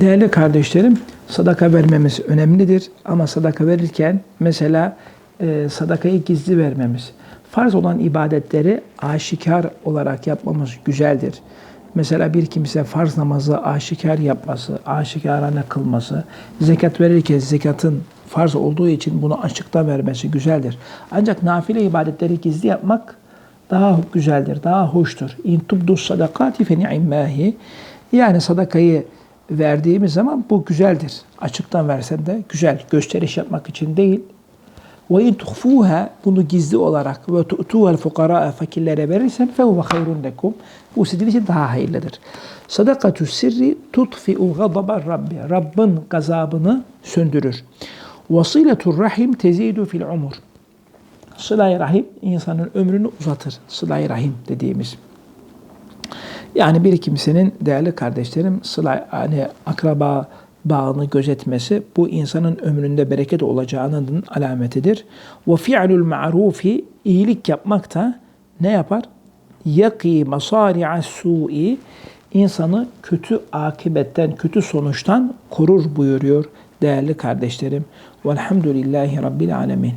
Değerli kardeşlerim, sadaka vermemiz önemlidir ama sadaka verirken mesela e, sadakayı gizli vermemiz, farz olan ibadetleri aşikar olarak yapmamız güzeldir. Mesela bir kimse farz namazı aşikar yapması, aşikarane kılması, zekat verirken zekatın farz olduğu için bunu açıkta vermesi güzeldir. Ancak nafile ibadetleri gizli yapmak daha güzeldir, daha hoştur. İn tubdu sadakati fe ni'immahi. Yani sadakayı verdiğimiz zaman bu güzeldir. Açıktan versen de güzel. Gösteriş yapmak için değil. Ve in tuhfuha bunu gizli olarak ve tu'tuhel fukara fakirlere verirsen fe huve hayrun lekum. Bu sizin için daha hayırlıdır. Sadakatü sirri tutfi'u gadaba Rabbi. Rabbin gazabını söndürür. Vasiletur rahim tezidu fil umur. Sıla-i rahim insanın ömrünü uzatır. Sıla-i rahim dediğimiz. Yani bir kimsenin değerli kardeşlerim sıla hani akraba bağını gözetmesi bu insanın ömründe bereket olacağının alametidir. Ve fi'lul ma'rufi iyilik yapmak da ne yapar? Yaki masari'a su'i insanı kötü akibetten, kötü sonuçtan korur buyuruyor değerli kardeşlerim. Velhamdülillahi Rabbil alemin.